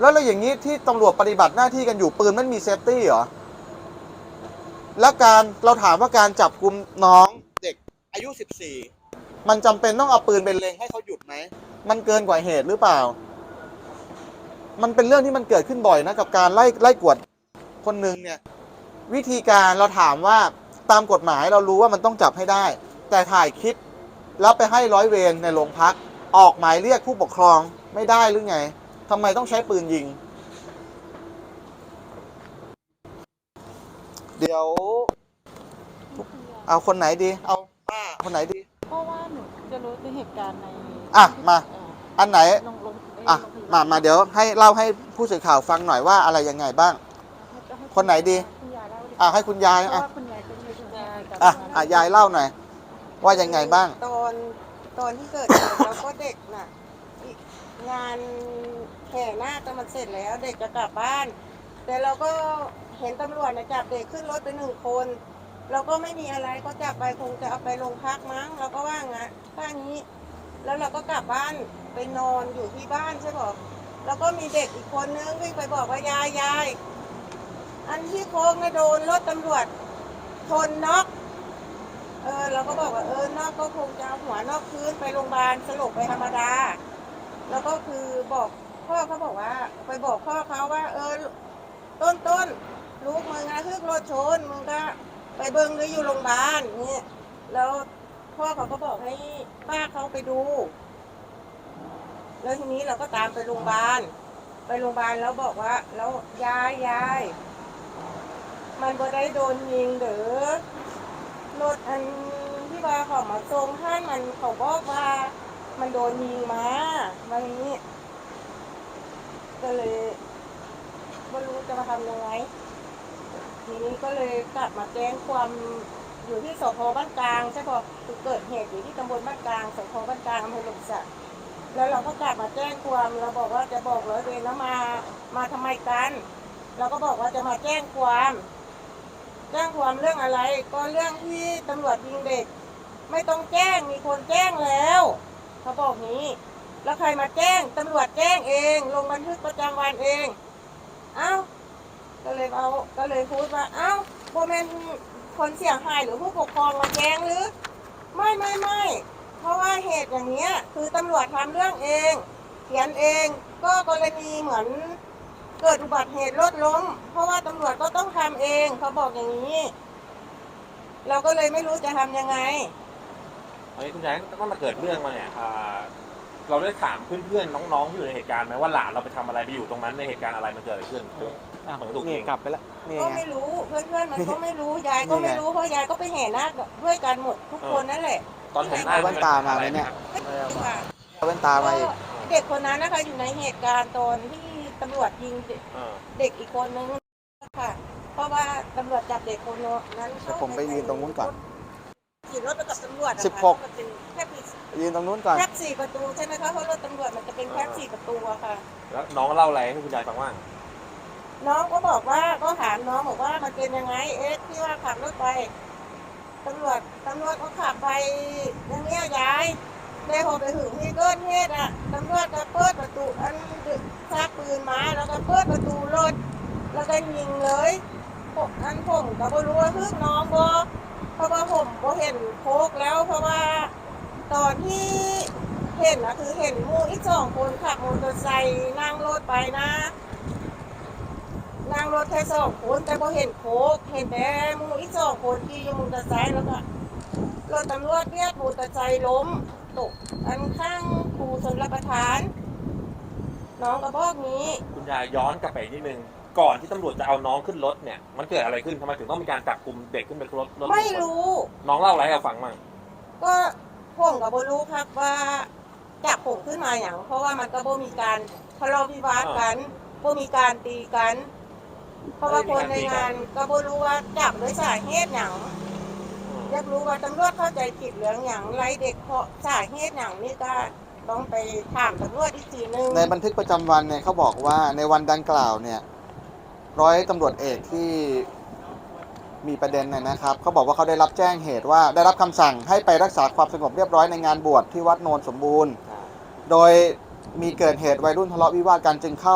แล้วเราอย่างนี้ที่ตำรวจปฏิบัติหน้าที่กันอยู่ปืนมันมีเซฟตี้เหรอ แล้วการเราถามว่าการจับกลุ่มน้องเด็กอายุ 14 มันจำเป็นต้องเอาปืนไปเลงให้เขาหยุดไหม มันเกินกว่าเหตุหรือเปล่า มันเป็นเรื่องที่มันเกิดขึ้นบ่อยนะกับการไล่ไล่กวดคนหนึ่งเนี่ย วิธีการเราถามว่าตามกฎหมายเรารู้ว่ามันต้องจับให้ได้ แต่ถ่ายคลิปแล้วไปให้ร้อยเวรในโรงพัก ออกหมายเรียกผู้ปกครองไม่ได้หรือไง ทำไมต้องใช้ปืนยิง เดี๋ยว เอาคนไหนดี เอาป้าคนไหนดี เพราะว่าหนูจะรู้ในเหตุการณ์ในอะมาเอ่ออันไหนลงลงเอะโรงพยบลมามาเดี๋ยวให้เล่าให้ผู้สื่อข่าวฟังหน่อยว่าอะไรยังไงบ้างจะให้คนไหนดี คุณยายเล่าดิอะให้คุณยายเพราะอะว่าคุณยายเป็นมือถือในการอะอะยายเล่าหน่อยว่ายังไงบ้าง ตอนตอนที่เกิดเหตุเราก็เด็กน่ะอีก งานแห่หน้าคจะมันเสร็จแล้ว เด็กจะกลับบ้าน แต่เราก็เห็นตำรวจนะจับเด็กขึ้นรถไปหนึ่งคน เราก็ไม่มีอะไรก็จับไปคงจะเอาไปโรงพักมั้งเราก็ว่างั้นว่างี้ แล้วเราก็กลับบ้านไปนอนอยู่ที่บ้านใช่ปะแล้วก็มีเด็กอีกคนนึงวิ่งไปบอกว่ายายยายอันที่โค้งนะโดนรถตำรวจชนน็อกเออเราก็บอกว่าเออนอกก็คงจะเอาหัวนอกพื้นไปโรงพยาบาลสลบไปธรรมดา แล้วก็คือบอกพ่อเขาบอกว่า ไปบอกพ่อเขาว่า เออ ต้นต้นลูกมึงอะคือรถชนมึงก็ไปเบิ้งหรืออยู่โรงพยาบาลเนี่ยแล้วพ่อเขาก็บอกให้ป้าเขาไปดู แล้วทีนี้เราก็ตามไปโรงพยาบาล ไปโรงพยาบาลแล้วบอกว่า แล้วยายยายมันบ่ได้โดนยิงเด้อรถอันที่ว่าเขามาส่งท่านมันเขาบอกว่า มันโดนยิงมาวันนี้ก็เลยไม่รู้จะมาทำยังไงทีนี้ก็เลยกลับมาแจ้งความอยู่ที่สพบ้านกลางใช่ปะคือเกิดเหตุอยู่ที่ตำบลบ้านกลางสพบ้านกลางอำเภอหลมสักแล้วเราก็กลับมาแจ้งความเราบอกว่าจะบอกร้อยเวรแล้วมามาทำไมกันเราก็บอกว่าจะมาแจ้งความแจ้งความเรื่องอะไร ก็เรื่องที่ตำรวจยิงเด็ก ไม่ต้องแจ้งมีคนแจ้งแล้ว เขาบอกนี้ แล้วใครมาแจ้งตำรวจแจ้งเอง ลงบันทึกประจำวันเอง เอ้า ก็เลยเอา ก็เลยพูดว่า เอ้าโบแมนคนเสียหายหรือผู้ปกครองมาแจ้งหรือ ไม่ไม่ไม่เพราะว่าเหตุอย่างเนี้ย คือตำรวจทำเรื่องเอง เขียนเอง ก็กรณีเหมือนเกิดอุบัติเหตุรถล้ม เพราะว่าตำรวจก็ต้องทำเอง เขาบอกอย่างนี้ เราก็เลยไม่รู้จะทำยังไง อันนี้คุณยายตั้งแต่เกิดเรื่องมาเนี่ยอ่าเราได้ถามเพื่อนๆน้องๆที่อยู่ในเหตุการณ์ไหมว่าหลานเราไปทำอะไรไปอยู่ตรงนั้นในเหตุการณ์อะไรมันเกิดอะไรขึ้นอะเหมือนถูกนี่ยิงกลับไปแล้วนี่ก็ไง ไม่รู้เพื่อนๆมันก็ไม่รู้ยายก็ไม่นี่ไงรู้เพราะยายก็ไปแห่นาคด้วยกันหมดทุกคนนั่นแหละตอนเห็นหน้าเอาแว่นตามาไหมเนี่ย ค่ะเอาแว่นตามาอีก เด็กคนนั้นนะคะอยู่ในเหตุการณ์ตอนที่ตำรวจยิงเด็กเออเด็กอีกคนนึงค่ะ เพราะว่าตำรวจจับเด็กคนนั้นเดี๋ยวผมไปยืนตรงนู้นก่อน ขี่รถไปกับตำรวจอะค่ะสิบหก มันเป็นแค่ปียืนตรงนู้นก่อนแคบสี่ประตูใช่ไหมคะเพราะรถตำรวจมันจะเป็นแคบสี่ประตูอะค่ะ แล้วน้องเล่าอะไรให้คุณยายฟังว่างน้องก็บอกว่าก็ถามน้องบอกว่ามันเป็นยังไง เอ๊ะที่ว่าขับรถไปตำรวจตำรวจก็ขับไปอย่างเงี้ยยายได้พอไปถึงที่เกิดเหตุอะตำรวจก็เปิดประตูอันชักปืนมาแล้วก็เปิดประตูรถ แล้วก็ยิงเลยผมอันผมก็ไม่รู้ว่าพึ่งน้องบ่ เพราะว่าผมก็เห็นโคกแล้วเพราะว่าตอนที่เห็นนะคือเห็นมู่อีกสองคนขับมอเตอร์ไซค์นั่งรถไปนะนั่งรถแค่สองคนแต่พอเห็นโคกเห็นแต่มูอีกสองคนที่อยู่มอเตอร์ไซค์แล้วก็รถตำรวจเนี่ยมอเตอร์ไซค์ล้มตกอันข้างครูชนรับประทาน น้องก็บอกนี้ คุณยายย้อนกลับไปนิดนึง ก่อนที่ตำรวจจะเอาน้องขึ้นรถเนี่ยมันเกิดอะไรขึ้นทำไมถึงต้องมีการจับกลุ่มเด็กขึ้นไปรถรถไม่รู้ น้องเล่าอะไรให้เราฟังมั่งก็ผมกับบรู้ครับว่าจับผมขึ้นมาอย่าง เพราะว่ามันก็บ่มีการทะเลาะวิวาทกันบ่มีการตีกัน เพราะว่าคนในงานก็บ่รู้ว่าจับด้วยสาเหตุอย่างอยากรู้ว่าตำรวจเข้าใจผิดเรื่องอย่างไรเด็กเพราะสาเหตุอย่างนี้ก็ต้องไปถามตำรวจอีกทีนึงในบันทึกประจำวันเนี่ยเขาบอกว่าในวันดังกล่าวเนี่ย ร้อยตำรวจเอกที่มีประเด็นเนี่ยนะครับเขาบอกว่าเขาได้รับแจ้งเหตุว่าได้รับคำสั่งให้ไปรักษาความสงบเรียบร้อยในงานบวชที่วัดโนนสมบูรณ์ โดยมีเกิดเหตุวัยรุ่นทะเลาะวิวาทกันจึงเข้า